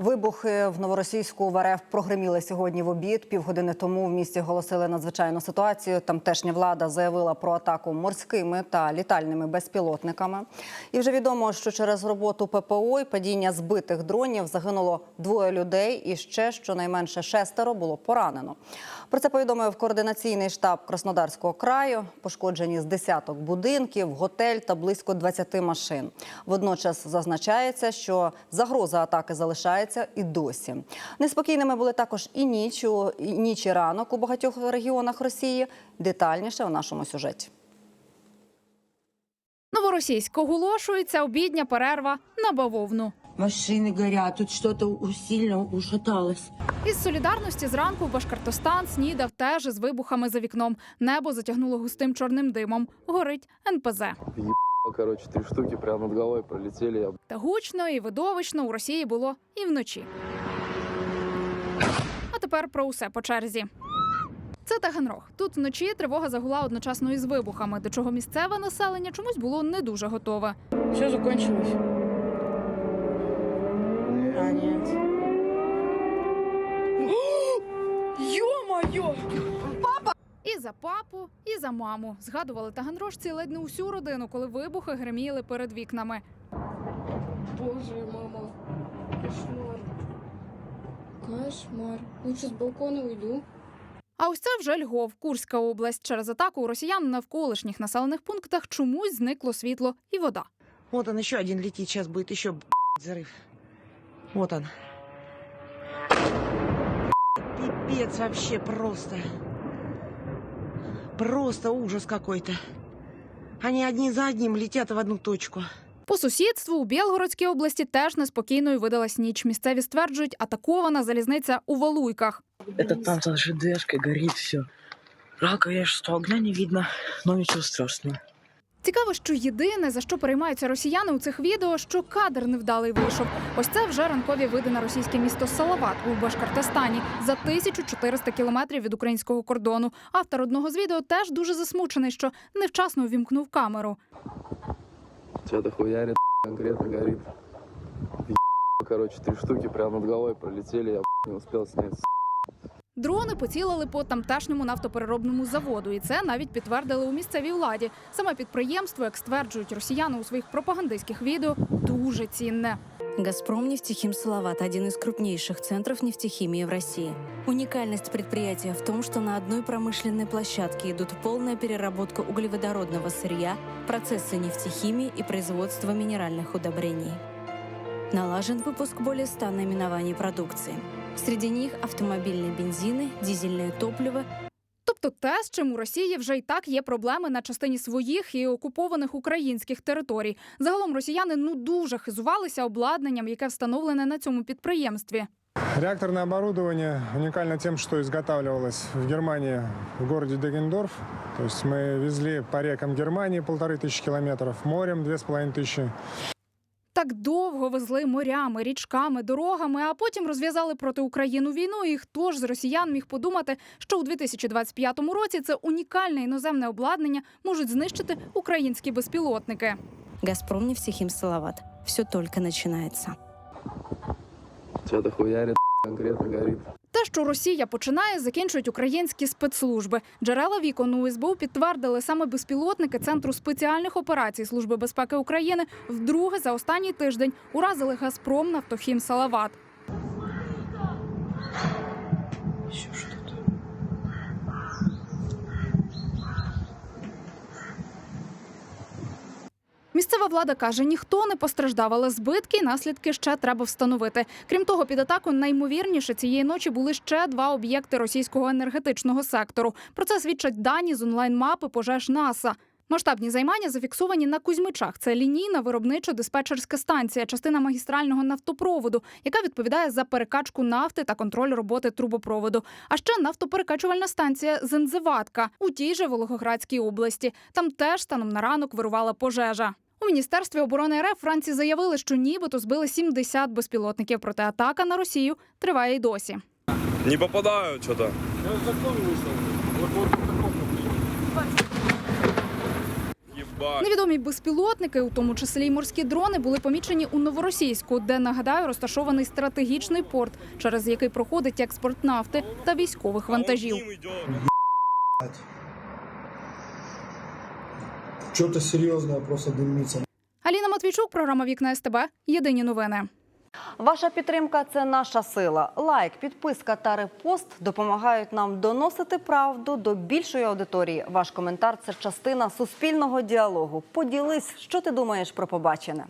Вибухи в новоросійську в РФ прогреміли сьогодні в обід. Півгодини тому в місті оголосили надзвичайну ситуацію. Тамтешня влада заявила про атаку морськими та літальними безпілотниками. І вже відомо, що через роботу ППО і падіння збитих дронів загинуло двоє людей, і ще щонайменше шестеро було поранено. Про це повідомив координаційний штаб Краснодарського краю. Пошкоджені з десяток будинків, готель та близько 20 машин. Водночас зазначається, що загроза атаки залишається і досі. Неспокійними були також і ніч, у- і ніч і ранок у багатьох регіонах Росії. Детальніше в нашому сюжеті. Новоросійськ оголошується обідня перерва на бавовну. Машины горят, тут что-то у- сильно ушаталось. Із солідарності зранку Башкортостан снідав теж із вибухами за вікном. Небо затягнуло густим чорним димом. Горить НПЗ. Короче, три штуки прямо над головой пролетели. Я Та гучно і видовищно у Росії було і вночі. А тепер про усе по черзі. Це Таганрог. Тут вночі тривога загула одночасно із вибухами, до чого місцеве населення чомусь було не дуже готове. Все закончилось. А, нет. За папу, і за маму згадували таганрожці ледь не усю родину, коли вибухи гриміли перед вікнами. Боже, мама. Кошмар. Кошмар. Лучше с балкона уйду. А ось це вже Львов, Курська область. Через атаку у росіян в навколишніх населених пунктах чомусь зникло світло і вода. Вот он еще один летит, сейчас будет еще взрыв. Вот он. Пипец вообще просто. Просто ужас какой-то. Они одни за одним летят в одну точку. По сусідству у Білгородській області теж неспокійною видалась ніч. Місцеві стверджують, атакована залізниця у Валуйках. Это там за ЖДшкой горит все. Жалко, конечно, что огня не видно, но ничего страшного. Цікаво, що єдине за що переймаються росіяни у цих відео, що кадр невдалий вийшов. Ось це вже ранкові види на російське місто Салават у Башкортостані за 1400 кілометрів від українського кордону. Автор одного з відео теж дуже засмучений, що невчасно увімкнув камеру. Что-то хуярит, конкретно горит. Короче, три штуки прямо над головой пролетели. Я не успел снять. Дрони поцілили по тамтешньому нафтопереробному заводу, і це навіть підтвердили у місцевій владі. Саме підприємство, як стверджують росіяни у своїх пропагандистських відео, дуже цінне. «Газпром нефтехим Салават» – один из крупнейших центров нефтехимии в России. Уникальность предприятия в том, что на одной промышленной площадке идут полная переработка углеводородного сырья, процессы нефтехимии и производство минеральных удобрений. Налажен выпуск более 100 наименований продукции. Среди них автомобильные бензины, дизельное топливо Тобто те, з чим у Росії вже й так є проблеми на частині своїх і окупованих українських територій. Загалом росіяни ну дуже хизувалися обладнанням, яке встановлене на цьому підприємстві. Реакторное оборудование уникально тем, что изготавливалось в Германии, в городе Дегендорф. То есть мы везли по рекам Германии полторы тысячи километров, морем две с половиной тысячи. Так довго везли морями, річками, дорогами, а потім розв'язали проти Україну війну. І хто ж з росіян міг подумати, що у 2025 році це унікальне іноземне обладнання можуть знищити українські безпілотники. «Газпром нефтехим Салават». Все только починається. Це дохуярі конкретно горит. Те, що Росія починає, закінчують українські спецслужби. Джерела вікон у підтвердили саме безпілотники Центру спеціальних операцій Служби безпеки України вдруге за останній тиждень уразили Газпром Нафтохім Салават. Що что-то. Місцева влада каже, ніхто не постраждав, але збитки і наслідки ще треба встановити. Крім того, під атаку наймовірніше цієї ночі були ще два об'єкти російського енергетичного сектору. Про це свідчать дані з онлайн-мапи пожеж НАСА. Масштабні займання зафіксовані на Кузьмичах. Це лінійна виробничо-диспетчерська станція, частина магістрального нафтопроводу, яка відповідає за перекачку нафти та контроль роботи трубопроводу. А ще нафтоперекачувальна станція Зензеватка у тій же Волгоградській області. Там теж станом на ранок вирувала пожежа. У міністерстві оборони РФ Франції заявили, що нібито збили 70 безпілотників, проте атака на Росію триває й досі. Не попадаю что-то. ебать. Невідомі безпілотники, у тому числі й морські дрони, були помічені у новоросійську, де нагадаю розташований стратегічний порт, через який проходить експорт нафти та військових вантажів. А он к ним идет. Что-то серьезное просто дымится. Аліна Матвійчук, програма Вікна СТБ. Єдині новини. Ваша підтримка це наша сила. Лайк, підписка та репост допомагають нам доносити правду до більшої аудиторії. Ваш коментар це частина суспільного діалогу. Поділись, що ти думаєш про побачене.